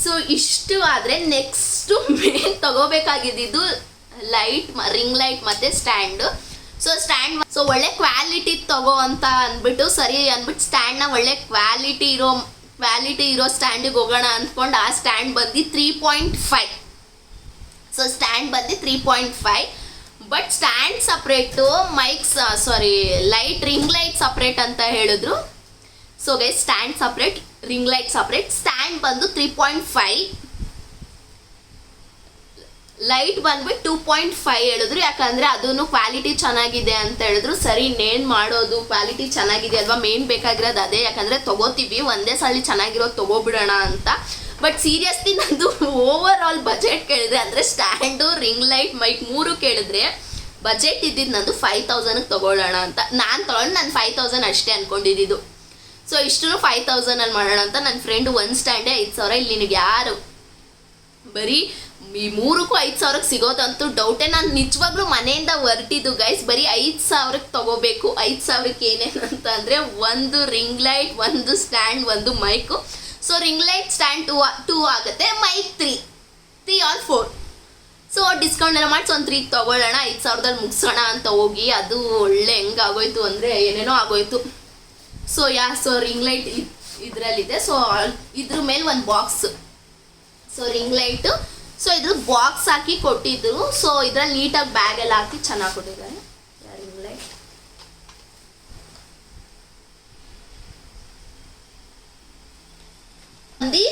ಸೊ ಇಷ್ಟು ಆದರೆ ನೆಕ್ಸ್ಟು ಮೇನ್ ತಗೋಬೇಕಾಗಿದ್ದು ಲೈಟ್ ರಿಂಗ್ ಲೈಟ್ ಮತ್ತು ಸ್ಟ್ಯಾಂಡ್ ಸೊ ಸ್ಟ್ಯಾಂಡ್ ಸೊ ಒಳ್ಳೆ ಕ್ವಾಲಿಟಿ ತಗೋ ಅಂತ ಅಂದ್ಬಿಟ್ಟು, ಸರಿ ಅಂದ್ಬಿಟ್ಟು ಸ್ಟ್ಯಾಂಡ್ನ ಒಳ್ಳೆ ಕ್ವಾಲಿಟಿ ಇರೋ ಕ್ವಾಲಿಟಿ ಇರೋ ಸ್ಟ್ಯಾಂಡಿಗೆ ಹೋಗೋಣ ಅಂದ್ಕೊಂಡು ಆ ಸ್ಟ್ಯಾಂಡ್ ಬಂದು three point five so stand ಬಂದು three point five but stand separate mics sorry light ring light separate ಅಂತ ಹೇಳಿದ್ರು. So guy stand separate ring light separate stand ಬಂದು ತ್ರೀ ಪಾಯಿಂಟ್ ಫೈವ್ ಲೈಟ್ ಬಂದ್ಬಿಟ್ಟು ಟೂ ಪಾಯಿಂಟ್ ಫೈವ್ ಹೇಳಿದ್ರು, ಯಾಕಂದರೆ ಅದನ್ನು quality ಚೆನ್ನಾಗಿದೆ ಅಂತ ಹೇಳಿದ್ರು. ಸರಿ, ಇನ್ನೇನು ಮಾಡೋದು? ಕ್ವಾಲಿಟಿ ಚೆನ್ನಾಗಿದೆ ಅಲ್ವಾ? ಮೇನ್ ಬೇಕಾಗಿರೋದು ಅದೇ. ಯಾಕಂದರೆ ತಗೋತೀವಿ, ಒಂದೇ ಸಲ ಚೆನ್ನಾಗಿರೋದು ತಗೋಬಿಡೋಣ ಅಂತ. ಬಟ್ ಸೀರಿಯಸ್ಲಿ ನಂದು ಓವರ್ ಆಲ್ ಬಜೆಟ್ ಕೇಳಿದ್ರೆ, ಅಂದರೆ ಸ್ಟ್ಯಾಂಡು ರಿಂಗ್ ಲೈಟ್ ಮೈಕ್ ಮೂರು ಕೇಳಿದ್ರೆ ಬಜೆಟ್ ಇದ್ದಿದ್ದು ನಂದು ಫೈವ್ ತೌಸಂಡ್ಗೆ ತೊಗೊಳ್ಳೋಣ ಅಂತ. ನಾನು ತೊಗೊಂಡು, ನಾನು ಫೈವ್ ತೌಸಂಡ್ ಅಷ್ಟೇ ಅನ್ಕೊಂಡಿದ್ದು ಸೊ ಇಷ್ಟು ಫೈವ್ ತೌಸಂಡಲ್ಲಿ ಮಾಡೋಣ ಅಂತ ನನ್ನ ಫ್ರೆಂಡ್ ಒಂದು ಸ್ಟ್ಯಾಂಡೇ ಐದು ಸಾವಿರ. ಇಲ್ಲಿ ನಿನಗೆ ಯಾರು? ಬರೀ ಈ ಮೂರಕ್ಕೂ ಐದು ಸಾವಿರಕ್ಕೆ ಸಿಗೋದಂತೂ ಡೌಟೇ ನಾನು ನಿಜವಾಗ್ಲೂ ಮನೆಯಿಂದ ಹೊರಟಿದ್ದು ಗೈಸ್ ಬರೀ ಐದು ಸಾವಿರಕ್ಕೆ ತಗೋಬೇಕು. ಐದು ಸಾವಿರಕ್ಕೆ ಏನೇನು ಅಂತ ಒಂದು ರಿಂಗ್ ಲೈಟ್ ಒಂದು ಸ್ಟ್ಯಾಂಡ್ ಒಂದು mic so ring light stand two two ಆಗುತ್ತೆ mic three three or four so discount ಎಲ್ಲ ಮಾಡಿಸಿ ಒಂದು ತ್ರೀ ತೊಗೊಳ್ಳೋಣ, ಐದು ಸಾವಿರದಲ್ಲಿ ಮುಗಿಸೋಣ ಅಂತ ಹೋಗಿ. ಅದು ಒಳ್ಳೆ ಹೆಂಗಾಗೋಯ್ತು ಅಂದರೆ ಏನೇನೋ ಆಗೋಯ್ತು. So yeah so ring light ಇದರಲ್ಲಿದೆ. ಸೊ ಇದ್ರ ಮೇಲೆ ಒಂದು box so ring light so ಇದ್ರ ಬಾಕ್ಸ್ ಹಾಕಿ ಕೊಟ್ಟಿದ್ರು. ಸೊ ಇದ್ರಲ್ಲಿ ನೀಟಾಗಿ ಬ್ಯಾಗ್ ಎಲ್ಲ ಹಾಕಿ ಚೆನ್ನಾಗಿ ಕೊಟ್ಟಿದ್ದಾರೆ. ರಿಂಗ್ ಲೈಟ್ ಅಂದಿ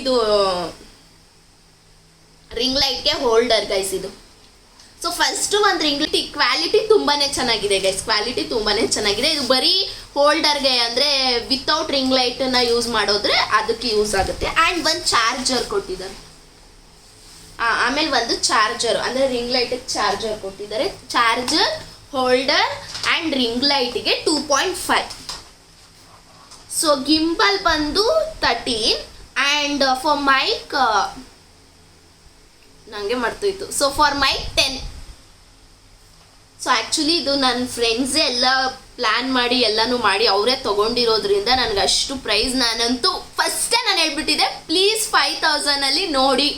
ಇದು ರಿಂಗ್ ಲೈಟ್ಗೆ ಹೋಲ್ಡರ್ ಗೈಸ್ ಇದು. ಸೊ ಫಸ್ಟು ಒಂದು ರಿಂಗ್ ಲೈಟ್ ಕ್ವಾಲಿಟಿ ತುಂಬಾನೇ ಚೆನ್ನಾಗಿದೆ ಗೈಸ್ ಕ್ವಾಲಿಟಿ ತುಂಬಾನೇ ಚೆನ್ನಾಗಿದೆ. ಇದು ಬರೀ ಹೋಲ್ಡರ್ಗೆ ಅಂದರೆ ವಿತೌಟ್ ರಿಂಗ್ ಲೈಟನ್ನ ಯೂಸ್ ಮಾಡೋದ್ರೆ ಅದಕ್ಕೆ ಯೂಸ್ ಆಗುತ್ತೆ. ಆ್ಯಂಡ್ ಒಂದು ಚಾರ್ಜರ್ ಕೊಟ್ಟಿದ್ದಾರೆ. ಆಮೇಲೆ ಒಂದು ಚಾರ್ಜರ್ ಅಂದರೆ ರಿಂಗ್ ಲೈಟಿಗೆ ಚಾರ್ಜರ್ ಕೊಟ್ಟಿದ್ದಾರೆ. Charger holder and ring ಲೈಟಿಗೆ two point five so gimbal ಬಂದು ತರ್ಟೀನ್ ಆ್ಯಂಡ್ ಫಾರ್ ಮೈಕ್ ನನಗೆ ಮರ್ತೋಯ್ತು. So for mic ten so actually ಇದು ನನ್ನ ಫ್ರೆಂಡ್ಸೇ ಎಲ್ಲ ಪ್ಲ್ಯಾನ್ ಮಾಡಿ, ಎಲ್ಲನೂ ಮಾಡಿ, ಅವರೇ ತೊಗೊಂಡಿರೋದ್ರಿಂದ ನನಗೆ ಅಷ್ಟು ಪ್ರೈಸ್ ನಾನಂತೂ ಫಸ್ಟೇ ನಾನು ಹೇಳ್ಬಿಟ್ಟಿದ್ದೆ ಪ್ಲೀಸ್ ಫೈವ್ ತೌಸಂಡಲ್ಲಿ ನೋಡಿ.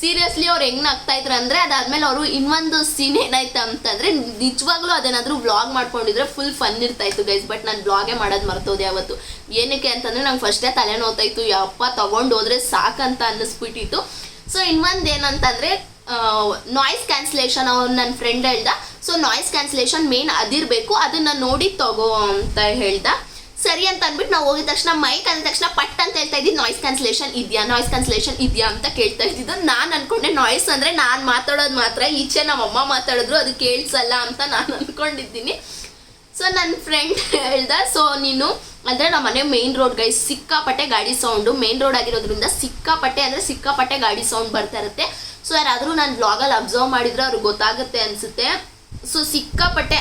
ಸೀರಿಯಸ್ಲಿ ಅವ್ರು ಹೆಂಗೆ ನಗ್ತಾ ಇದ್ರು ಅಂದರೆ, ಅದಾದಮೇಲೆ ಅವರು ಇನ್ನೊಂದು ಸೀನ್ ಏನಾಯ್ತು ಅಂತಂದರೆ, ನಿಜವಾಗ್ಲೂ ಅದೇನಾದರೂ ವ್ಲಾಗ್ ಮಾಡ್ಕೊಂಡಿದ್ರೆ ಫುಲ್ ಫನ್ ಇರ್ತಾಯಿತ್ತು ಗೈಸ್ ಬಟ್ ನಾನು ಬ್ಲಾಗೇ ಮಾಡೋದು ಮರ್ತೋದೆ ಅವತ್ತು ಏನಕ್ಕೆ ಅಂತಂದರೆ, ನಂಗೆ ಫಸ್ಟೇ ತಲೆ ನೋತಾಯಿತ್ತು ಯಪ್ಪ ತೊಗೊಂಡು ಹೋದ್ರೆ ಸಾಕಂತ ಅನ್ನಿಸ್ಬಿಟ್ಟಿತ್ತು. ಸೊ ಇನ್ನೊಂದು ಏನಂತಂದರೆ ನಾಯ್ಸ್ ಕ್ಯಾನ್ಸಲೇಷನ್ ಅವ್ರು ನನ್ನ ಫ್ರೆಂಡ್ ಹೇಳ್ದ. ಸೊ ನಾಯ್ಸ್ ಕ್ಯಾನ್ಸಲೇಷನ್ ಮೇನ್ ಅದಿರಬೇಕು. ಅದನ್ನು ನೋಡಿ ತಗೋ ಅಂತ ಹೇಳ್ದ. ಸರಿ ಅಂತ ಅಂದ್ಬಿಟ್ಟು ನಾವು ಹೋಗಿದ ತಕ್ಷಣ ಮೈಕ್ ಅಂದ ತಕ್ಷಣ ಪಟ್ ಅಂತ ಹೇಳ್ತಾ ಇದ್ದೀವಿ ನಾಯ್ಸ್ ಕ್ಯಾನ್ಸಲೇಷನ್ ಇದೆಯಾ ನಾಯ್ಸ್ ಕ್ಯಾನ್ಸಲೇಷನ್ ಇದೆಯಾ ಅಂತ ಕೇಳ್ತಾ ಇದ್ದಿದ್ದು. ನಾನು ಅನ್ಕೊಂಡೆ ನಾಯ್ಸ್ ಅಂದರೆ ನಾನು ಮಾತಾಡೋದು ಮಾತ್ರ. ಈಚೆ ನಮ್ಮ ಅಮ್ಮ ಮಾತಾಡಿದ್ರು, ಅದು ಕೇಳಿಸಲ್ಲ ಅಂತ ನಾನು ಅಂದ್ಕೊಂಡಿದ್ದೀನಿ ಸೊ ನನ್ನ ಫ್ರೆಂಡ್ ಹೇಳ್ದ ಸೊ ನೀನು ಅಂದರೆ ನಮ್ಮ ಮನೆ ಮೇನ್ ರೋಡ್ ಗೈ ಸಿಕ್ಕಾಪಟ್ಟೆ ಗಾಡಿ ಸೌಂಡು ಮೇನ್ ರೋಡ್ ಆಗಿರೋದ್ರಿಂದ ಸಿಕ್ಕಾಪಟ್ಟೆ ಅಂದರೆ ಸಿಕ್ಕಾಪಟ್ಟೆ ಗಾಡಿ ಸೌಂಡ್ ಬರ್ತಾ ಇರುತ್ತೆ. ಸೊ ಯಾರಾದರೂ ನಾನು ಬ್ಲಾಗಲ್ಲಿ ಅಬ್ಸರ್ವ್ ಮಾಡಿದ್ರೆ ಅವ್ರಿಗೆ ಗೊತ್ತಾಗುತ್ತೆ ಅನಿಸುತ್ತೆ. ಸೊ ಸಿಕ್ಕಾಪಟ್ಟೆ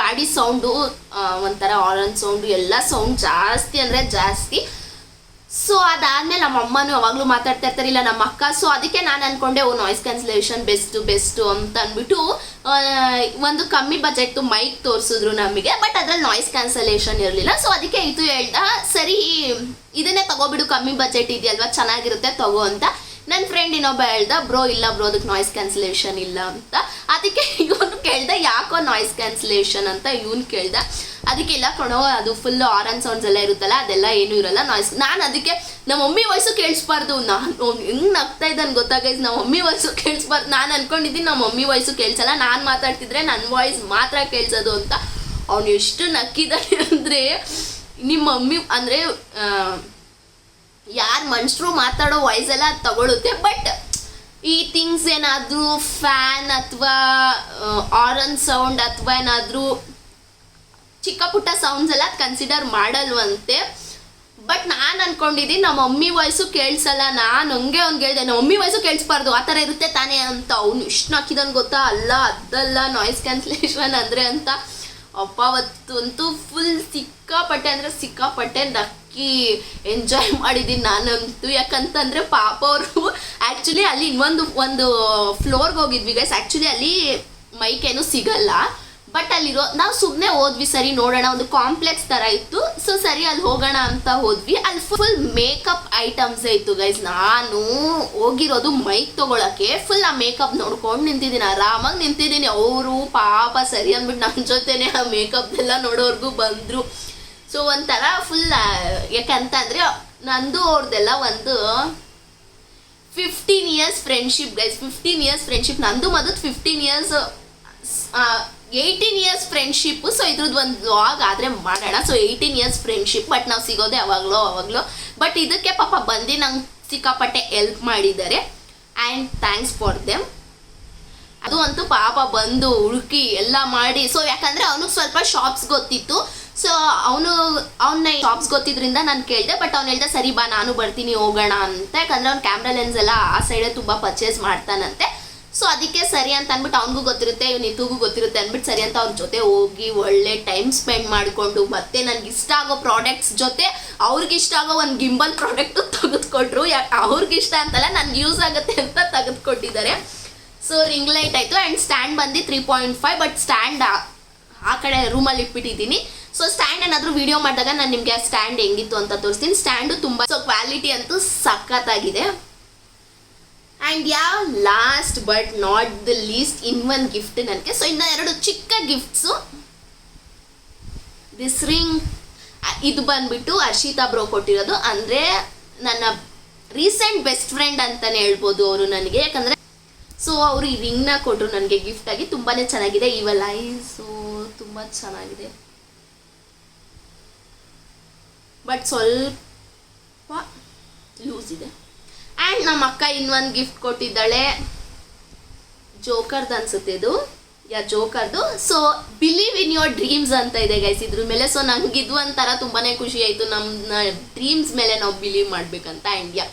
ಗಾಡಿ ಸೌಂಡು ಒಂಥರ ಆರನ್ ಸೌಂಡು ಎಲ್ಲ ಸೌಂಡ್ ಜಾಸ್ತಿ ಅಂದರೆ ಜಾಸ್ತಿ. ಸೊ ಅದಾದಮೇಲೆ ನಮ್ಮ ಅಮ್ಮನೂ ಯಾವಾಗಲೂ ಮಾತಾಡ್ತಾ ಇರ್ತಾರೆ, ಇಲ್ಲ ನಮ್ಮ ಅಕ್ಕ. ಸೊ ಅದಕ್ಕೆ ನಾನು ಅನ್ಕೊಂಡೆ, oh noise cancellation best best ಅಂತ ಅಂದ್ಬಿಟ್ಟು ಒಂದು ಕಮ್ಮಿ ಬಜೆಟ್ದು ಮೈಕ್ ತೋರಿಸಿದ್ರು ನಮಗೆ ಬಟ್ ಅದ್ರಲ್ಲಿ ನಾಯ್ಸ್ ಕ್ಯಾನ್ಸಲೇಷನ್ ಇರಲಿಲ್ಲ. ಸೊ ಅದಕ್ಕೆ ಇದು ಹೇಳ್ದ, ಸರಿ, ಇದನ್ನೇ ತಗೋಬಿಡು, ಕಮ್ಮಿ ಬಜೆಟ್ ಇದೆಯಲ್ವಾ, ಚೆನ್ನಾಗಿರುತ್ತೆ, ತಗೋ ಅಂತ. ನನ್ನ ಫ್ರೆಂಡ್ ಇನ್ನೊಬ್ಬ ಹೇಳ್ದ, ಬ್ರೋ, ಇಲ್ಲ ಬ್ರೋ, ಅದಕ್ಕೆ ನಾಯ್ಸ್ ಕ್ಯಾನ್ಸಲೇಷನ್ ಇಲ್ಲ ಅಂತ. ಅದಕ್ಕೆ <laughs> ಇವನು ಕೇಳ್ದೆ, ಯಾಕೋ ನಾಯ್ಸ್ ಕ್ಯಾನ್ಸಲೇಷನ್ ಅಂತ? ಇವನು ಕೇಳ್ದ, ಅದಕ್ಕೆ ಇಲ್ಲ ಕಣೋ, ಅದು ಫುಲ್ ಆರನ್ ಸೌಂಡ್ಸ್ ಎಲ್ಲ ಇರುತ್ತಲ್ಲ, ಅದೆಲ್ಲ ಏನೂ ಇರಲ್ಲ ನಾಯ್ಸ್ ನಾನು ಅದಕ್ಕೆ, ನಮ್ಮ ಮಮ್ಮಿ ವಾಯ್ಸು ಕೇಳಿಸ್ಬಾರ್ದು. ನಾನು ಹೆಂಗ್ ನಗ್ತಾ ಇದ್ದಾನೆ ಗೊತ್ತಾಗೈಸ್ ನಮ್ಮ ಮಮ್ಮಿ ವಾಯ್ಸು ಕೇಳಿಸ್ಬಾರ್ದು. ನಾನು ಅನ್ಕೊಂಡಿದ್ದೀನಿ, ನಮ್ಮ ಮಮ್ಮಿ ವಾಯ್ಸು ಕೇಳಿಸಲ್ಲ. ನಾನು ಮಾತಾಡ್ತಿದ್ರೆ ನನ್ನ ವಾಯ್ಸ್ ಮಾತ್ರ ಕೇಳಿಸೋದು ಅಂತ. ಅವನು ಎಷ್ಟು ನಕ್ಕಿದ್ದಾನೆ ಅಂದರೆ, ನಿಮ್ಮ ಮಮ್ಮಿ, ಅಂದರೆ ಯಾರು ಮನುಷ್ಯರು ಮಾತಾಡೋ ವಾಯ್ಸ್ ಎಲ್ಲ ತಗೊಳುತ್ತೆ ಬಟ್ ಈ ಥಿಂಗ್ಸ್ ಏನಾದರೂ ಫ್ಯಾನ್ ಅಥವಾ ಆರನ್ ಸೌಂಡ್ ಅಥವಾ ಏನಾದರೂ ಚಿಕ್ಕ ಪುಟ್ಟ ಸೌಂಡ್ಸ್ ಎಲ್ಲ ಕನ್ಸಿಡರ್ ಮಾಡಲ್ವಂತೆ. ಬಟ್ ನಾನು ಅನ್ಕೊಂಡಿದ್ದೀನಿ ನಮ್ಮ ಮಮ್ಮಿ ವಾಯ್ಸು ಕೇಳಿಸಲ್ಲ, ನಾನು ಹಂಗೆ ಅವ್ನು ಕೇಳಿದೆ, ನಮ್ಮ ಮಮ್ಮಿ ವಾಯ್ಸು ಕೇಳಿಸ್ಬಾರ್ದು, ಆ ಥರ ಇರುತ್ತೆ ತಾನೇ ಅಂತ. ಅವ್ನು ಇಷ್ಟು ಹಾಕಿದನ್ ಗೊತ್ತಾ? ಅಲ್ಲ, ಅದಲ್ಲ ನಾಯ್ಸ್ ಕ್ಯಾನ್ಸಲೇಷನ್ ಅಂದರೆ ಅಂತ. ಅಪ್ಪ, ಅವತ್ತಂತೂ ಫುಲ್ ಸಿಕ್ಕಾಪಟ್ಟೆ ಅಂದರೆ ಸಿಕ್ಕಾಪಟ್ಟೆ ನಕ್ಕಿ ಎಂಜಾಯ್ ಮಾಡಿದ್ದೀನಿ ನಾನಂತೂ. ಯಾಕಂತಂದರೆ ಪಾಪ ಅವರು ಆ್ಯಕ್ಚುಲಿ ಅಲ್ಲಿ ಇನ್ನೊಂದು, ಒಂದು ಫ್ಲೋರ್ಗೆ ಹೋಗಿದ್ವಿ ಗೈಸ್ ಆ್ಯಕ್ಚುಲಿ ಅಲ್ಲಿ ಮೈಕ್ ಏನು ಸಿಗಲ್ಲ. ಬಟ್ ಅಲ್ಲಿರೋ, ನಾವು ಸುಮ್ಮನೆ ಹೋದ್ವಿ ಸರಿ ನೋಡೋಣ, ಒಂದು ಕಾಂಪ್ಲೆಕ್ಸ್ ಥರ ಇತ್ತು. ಸೊ ಸರಿ ಅಲ್ಲಿ ಹೋಗೋಣ ಅಂತ ಹೋದ್ವಿ. ಅಲ್ಲಿ ಫುಲ್ ಮೇಕಪ್ ಐಟಮ್ಸ್ ಇತ್ತು ಗೈಸ್ ನಾನು ಹೋಗಿರೋದು ಮೈಕ್ ತಗೊಳಕ್ಕೆ. ಫುಲ್ ಆ ಮೇಕಪ್ ನೋಡ್ಕೊಂಡು ನಿಂತಿದ್ದೀನಿ, ಆರಾಮಾಗಿ ನಿಂತಿದ್ದೀನಿ. ಅವರು ಪಾಪ ಸರಿ ಅಂದ್ಬಿಟ್ಟು ನನ್ನ ಜೊತೆನೆ ಆ ಮೇಕಪ್ ಎಲ್ಲ ನೋಡೋರ್ಗು ಬಂದರು. ಸೊ ಒಂಥರ ಫುಲ್ ಯಾಕಂತಂದರೆ ನಂದು ಅವ್ರದ್ದೆಲ್ಲ ಒಂದು fifteen years friendship guys fifteen years friendship ನಂದು ಮದ್ದು fifteen years eighteen years friendship so ಇದ್ರದ್ದು ಒಂದು ವ್ಲಾಗ್ ಆದರೆ ಮಾಡೋಣ. So eighteen years friendship but ನಾವು ಸಿಗೋದೆ ಅವಾಗಲೋ ಅವಾಗಲೋ. ಬಟ್ ಇದಕ್ಕೆ ಪಾಪ ಬಂದು ನಂಗೆ ಸಿಕ್ಕಾಪಟ್ಟೆ ಎಲ್ಪ್ ಮಾಡಿದ್ದಾರೆ. ಆ್ಯಂಡ್ ಥ್ಯಾಂಕ್ಸ್ ಫಾರ್ ದೆಮ್ ಅದು ಅಂತೂ ಪಾಪ ಬಂದು ಹುಡುಕಿ ಎಲ್ಲ ಮಾಡಿ. ಸೊ ಯಾಕಂದರೆ ಅವನಿಗೆ ಸ್ವಲ್ಪ ಶಾಪ್ಸ್ ಗೊತ್ತಿತ್ತು. ಸೊ ಅವನು ಅವನ್ನ ಶಾಪ್ಸ್ ಗೊತ್ತಿದ್ರಿಂದ ನಾನು ಕೇಳಿದೆ ಬಟ್ ಅವ್ನು ಹೇಳ್ದೆ, ಸರಿ ಬಾ, ನಾನು ಬರ್ತೀನಿ, ಹೋಗೋಣ ಅಂತ. ಯಾಕಂದರೆ ಅವ್ನು ಕ್ಯಾಮ್ರಾ ಲೆನ್ಸ್ ಎಲ್ಲ ಆ ಸೈಡೇ ತುಂಬ ಪರ್ಚೇಸ್ ಮಾಡ್ತಾನಂತೆ. ಸೊ ಅದಕ್ಕೆ ಸರಿ ಅಂತ ಅಂದ್ಬಿಟ್ಟು ಅವ್ನಿಗೂ ಗೊತ್ತಿರುತ್ತೆ ನಿತುಗೂ ಗೊತ್ತಿರುತ್ತೆ ಅಂದ್ಬಿಟ್ಟು ಸರಿ ಅಂತ ಅವ್ರ ಜೊತೆ ಹೋಗಿ ಒಳ್ಳೆ ಟೈಮ್ ಸ್ಪೆಂಡ್ ಮಾಡಿಕೊಂಡು ಮತ್ತೆ ನನಗೆ ಇಷ್ಟ ಆಗೋ ಪ್ರಾಡಕ್ಟ್ಸ್ ಜೊತೆ ಅವ್ರಿಗೆ ಇಷ್ಟ ಆಗೋ ಒಂದು ಗಿಂಬಲ್ ಪ್ರಾಡಕ್ಟು <laughs> ತೆಗೆದುಕೊಟ್ರು ಯಾಕೆ ಅವ್ರಿಗೆ ಇಷ್ಟ ಅಂತಲ್ಲ, ನನಗೆ ಯೂಸ್ ಆಗುತ್ತೆ ಅಂತ ತೆಗೆದುಕೊಟ್ಟಿದ್ದಾರೆ. ಸೊ ರಿಂಗ್ ಲೈಟ್ ಆಯಿತು ಆ್ಯಂಡ್ ಸ್ಟ್ಯಾಂಡ್ ಬಂದು three point five but stand ಆ ಕಡೆ ರೂಮಲ್ಲಿ ಇಟ್ಬಿಟ್ಟಿದ್ದೀನಿ. ಸೊ ಸ್ಟ್ಯಾಂಡ್ ಏನಾದರೂ ವಿಡಿಯೋ ಮಾಡಿದಾಗ ನಾನು ನಿಮಗೆ ಸ್ಟ್ಯಾಂಡ್ ಹೆಂಗಿತ್ತು ಅಂತ ತೋರಿಸ್ತೀನಿ. ಸ್ಟ್ಯಾಂಡು ತುಂಬ ಸೊ ಕ್ವಾಲಿಟಿ ಅಂತೂ ಸಖತ್ತಾಗಿದೆ. ಆ್ಯಂಡ್ ಯಾವ last but not the least in one gift ನನಗೆ. ಸೊ ಇನ್ನು ಎರಡು ಚಿಕ್ಕ ಗಿಫ್ಟ್ಸು ದಿಸ್ ರಿಂಗ್ ಇದು ಬಂದ್ಬಿಟ್ಟು ಹರ್ಷಿತಾ ಬ್ರೋ ಕೊಟ್ಟಿರೋದು. ಅಂದರೆ ನನ್ನ ರೀಸೆಂಟ್ ಬೆಸ್ಟ್ ಫ್ರೆಂಡ್ ಅಂತಲೇ ಹೇಳ್ಬೋದು ಅವರು ನನಗೆ. ಯಾಕಂದರೆ ಸೊ ಅವರು ಈ ರಿಂಗ್ನ ಕೊಟ್ಟರು ನನಗೆ ಗಿಫ್ಟ್ ಆಗಿ. ತುಂಬಾ ಚೆನ್ನಾಗಿದೆ. ಇವಲ್ ಸೊ ತುಂಬ ಚೆನ್ನಾಗಿದೆ. ಬಟ್ ಸ್ವಲ್ಪ ಲೂಸ್ ಇದೆ. ಆ್ಯಂಡ್ ನಮ್ಮ ಅಕ್ಕ ಇನ್ನೊಂದು ಗಿಫ್ಟ್ ಕೊಟ್ಟಿದ್ದಾಳೆ. ಜೋಕರ್ದು ಅನ್ಸುತ್ತೆ ಇದು. Yeah ಜೋಕರ್ದು so believe in your dreams ಅಂತ ಇದೆ ಗೈಸ್ ಇದ್ರ ಮೇಲೆ. ಸೊ ನಂಗೆ ಇದು ಒಂಥರ ತುಂಬಾ ಖುಷಿ ಆಯಿತು. ನಮ್ಮ ಡ್ರೀಮ್ಸ್ ಮೇಲೆ ನಾವು ಬಿಲೀವ್ ಮಾಡಬೇಕಂತ ಆ್ಯಂಡ್ ಯಾ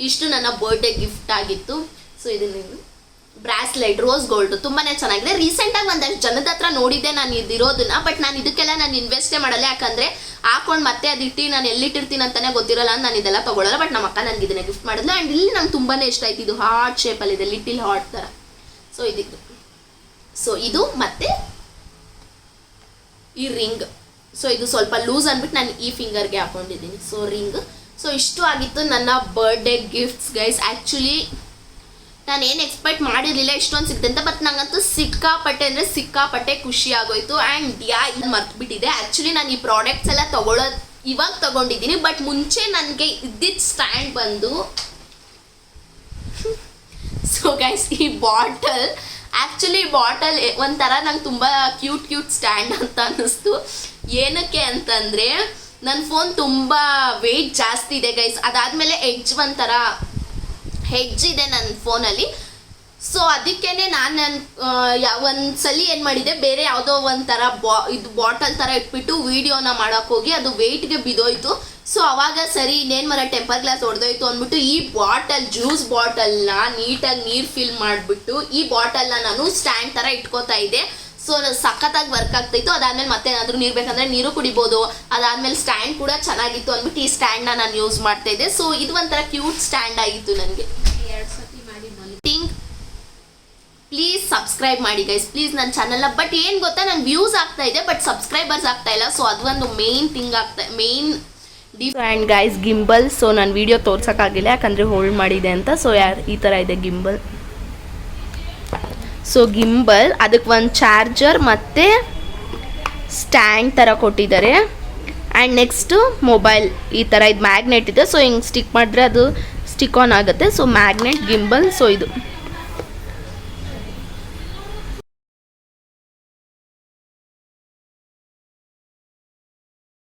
ಇಷ್ಟು ನನ್ನ ಬರ್ಡೇ ಗಿಫ್ಟ್ ಆಗಿತ್ತು. ಸೊ ಇದನ್ನ ಬ್ರಾಸ್ಲೆಟ್, ರೋಸ್ ಗೋಲ್ಡ್ ತುಂಬಾನೇ ಚೆನ್ನಾಗಿದೆ. ರೀಸೆಂಟಾಗಿ ಒಂದಷ್ಟು ಜನದ ಹತ್ರ ನೋಡಿದ್ದೆ ನಾನು ಇದಿರೋದನ್ನ, ಬಟ್ ನಾನು ಇದಕ್ಕೆಲ್ಲ ನಾನು ಇನ್ವೆಸ್ಟೇ ಮಾಡಲ್ಲ. ಯಾಕಂದ್ರೆ ಹಾಕೊಂಡು ಮತ್ತೆ ಅದಿಟ್ಟು ನಾನು ಎಲ್ಲಿಟ್ಟಿರ್ತೀನಿ ಅಂತಾನೆ ಗೊತ್ತಿರಲ್ಲ ನಾನು ಇದೆಲ್ಲ ತೊಗೊಳಲ್ಲ. ಬಟ್ ನಮ್ಮ ಅಕ್ಕ ನನಗೆ ಇದನ್ನ ಗಿಫ್ಟ್ ಮಾಡಿದ್ಲು. ಆ್ಯಂಡ್ ಇಲ್ಲಿ ನಂಗೆ ತುಂಬಾ ಇಷ್ಟ ಆಯ್ತು. ಇದು ಹಾರ್ಟ್ ಶೇಪಲ್ಲಿದೆ ಲಿಟಿಲ್ ಹಾರ್ಟ್ ಥರ ಸೊ ಇದಿದ್ದು ಸೊ ಇದು ಮತ್ತೆ ಈ ರಿಂಗ್ ಸೊ ಇದು ಸ್ವಲ್ಪ ಲೂಸ್ ಅಂದ್ಬಿಟ್ಟು ನಾನು ಈ ಫಿಂಗರ್ಗೆ ಹಾಕೊಂಡಿದ್ದೀನಿ. ಸೊ ರಿಂಗ್ ಸೊ ಇಷ್ಟು ಆಗಿತ್ತು ನನ್ನ ಬರ್ಡೇ ಗಿಫ್ಟ್ಸ್ ಗೈಸ್ ಆ್ಯಕ್ಚುಲಿ ನಾನು ಏನು ಎಕ್ಸ್ಪೆಕ್ಟ್ ಮಾಡಿರಲಿಲ್ಲ, ಇಷ್ಟೊಂದು ಸಿಗುತ್ತೆ ಅಂತ ಬಟ್ ನಂಗಂತೂ ಸಿಕ್ಕಾಪಟ್ಟೆ ಅಂದರೆ ಸಿಕ್ಕಾಪಟ್ಟೆ ಖುಷಿ ಆಗೋಯ್ತು. ಆ್ಯಂಡ್ ಯಾ, ಇದು ಮರ್ತ್ಬಿಟ್ಟಿದೆ. ಆ್ಯಕ್ಚುಲಿ ನಾನು ಈ ಪ್ರಾಡಕ್ಟ್ಸ್ ಎಲ್ಲ ತೊಗೊಳೋದು ಇವಾಗ ತೊಗೊಂಡಿದ್ದೀನಿ ಬಟ್ ಮುಂಚೆ ನನಗೆ ಇದ್ದಿದ್ದ ಸ್ಟ್ಯಾಂಡ್ ಬಂದು <laughs> ಸೊ ಗೈಸ್ ಈ ಬಾಟಲ್ ಆ್ಯಕ್ಚುಲಿ ಬಾಟಲ್ ಒಂಥರ ನಂಗೆ ತುಂಬ ಕ್ಯೂಟ್ ಕ್ಯೂಟ್ ಸ್ಟ್ಯಾಂಡ್ ಅಂತ ಅನ್ನಿಸ್ತು. ಏನಕ್ಕೆ ಅಂತಂದರೆ ನನ್ನ ಫೋನ್ ತುಂಬ ವೆಯ್ಟ್ ಜಾಸ್ತಿ ಇದೆ ಗೈಸ್ ಅದಾದಮೇಲೆ ಎಡ್ಜ್ ಒಂಥರ ಹೆಡ್ಜ್ ಇದೆ ನನ್ನ ಫೋನಲ್ಲಿ. ಸೊ ಅದಕ್ಕೇನೆ ನಾನು ನನ್ನ ಒಂದು ಸಲ ಏನು ಮಾಡಿದೆ, ಬೇರೆ ಯಾವುದೋ ಒಂಥರ ಬಾ, ಇದು ಬಾಟಲ್ ಥರ ಇಟ್ಬಿಟ್ಟು ವೀಡಿಯೋನ ಮಾಡೋಕೆ ಹೋಗಿ ಅದು ವೆಯ್ಟ್ಗೆ ಬಿದ್ದೋಯ್ತು. ಸೊ ಅವಾಗ ಸರಿ, ಇನ್ನೇನು ಮರ ಟೆಂಪರ್ ಗ್ಲಾಸ್ ಹೊಡೆದೋಯ್ತು ಅಂದ್ಬಿಟ್ಟು ಈ ಬಾಟಲ್ ಜ್ಯೂಸ್ ಬಾಟಲ್ನ ನೀಟಾಗಿ ನೀರು ಫಿಲ್ ಮಾಡಿಬಿಟ್ಟು ಈ ಬಾಟಲ್ನ ನಾನು ಸ್ಟ್ಯಾಂಡ್ ಥರ ಇಟ್ಕೋತಾ ಇದ್ದೆ. ಸೊ ಸಖತ್ತಾಗಿ ವರ್ಕ್ ಆಗ್ತಾಯಿತ್ತು ಅದಾದ್ಮೇಲೆ ಮತ್ತೆ ಏನಾದರೂ ನೀರು ಬೇಕಂದ್ರೆ ನೀರು ಕುಡಿಬೋದು. ಅದಾದ್ಮೇಲೆ ಸ್ಟ್ಯಾಂಡ್ ಕೂಡ ಚೆನ್ನಾಗಿತ್ತು ಅಂದ್ಬಿಟ್ಟು ಈ ಸ್ಟ್ಯಾಂಡ್ನ ನಾನು ಯೂಸ್ ಮಾಡ್ತಾ ಇದ್ದೆ. ಸೊ ಇದು ಒಂಥರ ಕ್ಯೂಟ್ ಸ್ಟ್ಯಾಂಡ್ ಆಗಿತ್ತು ನನಗೆ. ಎರಡು ಸತಿ ಮಾಡಿ ಮನೆ ಥಿಂಕ್ ಪ್ಲೀಸ್ ಸಬ್ಸ್ಕ್ರೈಬ್ ಮಾಡಿ ಗೈಸ್ ಪ್ಲೀಸ್ ನನ್ನ ಚಾನಲ್ನ ಬಟ್ ಏನು ಗೊತ್ತಾ ನಂಗೆ ವ್ಯೂಸ್ ಆಗ್ತಾ ಇದೆ ಬಟ್ ಸಬ್ಸ್ಕ್ರೈಬರ್ಸ್ ಆಗ್ತಾ ಇಲ್ಲ. ಸೊ ಅದು ಒಂದು ಮೇನ್ ಥಿಂಗ್ ಆಗ್ತಾ ಮೇನ್ ಡಿ ಆ್ಯಂಡ್ ಗೈಸ್ ಗಿಂಬಲ್ ಸೊ ನಾನು ವಿಡಿಯೋ ತೋರ್ಸೋಕ್ಕಾಗಿಲ್ಲ ಯಾಕಂದರೆ ಹೋಲ್ಡ್ ಮಾಡಿದೆ ಅಂತ. ಸೊ ಯಾರು ಈ ಥರ ಇದೆ ಗಿಂಬಲ್ ಸೊ ಗಿಂಬಲ್ ಅದಕ್ಕೆ ಒಂದು ಚಾರ್ಜರ್ ಮತ್ತು ಸ್ಟ್ಯಾಂಡ್ ಥರ ಕೊಟ್ಟಿದ್ದಾರೆ. ಆ್ಯಂಡ್ ನೆಕ್ಸ್ಟು ಮೊಬೈಲ್ ಈ ಥರ ಇದು ಮ್ಯಾಗ್ನೆಟ್ ಇದೆ. ಸೊ ಹಿಂಗೆ ಸ್ಟಿಕ್ ಮಾಡಿದ್ರೆ ಅದು ಸ್ಟಿಕ್ ಆನ್ ಆಗುತ್ತೆ. ಸೊ ಮ್ಯಾಗ್ನೆಟ್ ಗಿಂಬಲ್ ಸೊ ಇದು.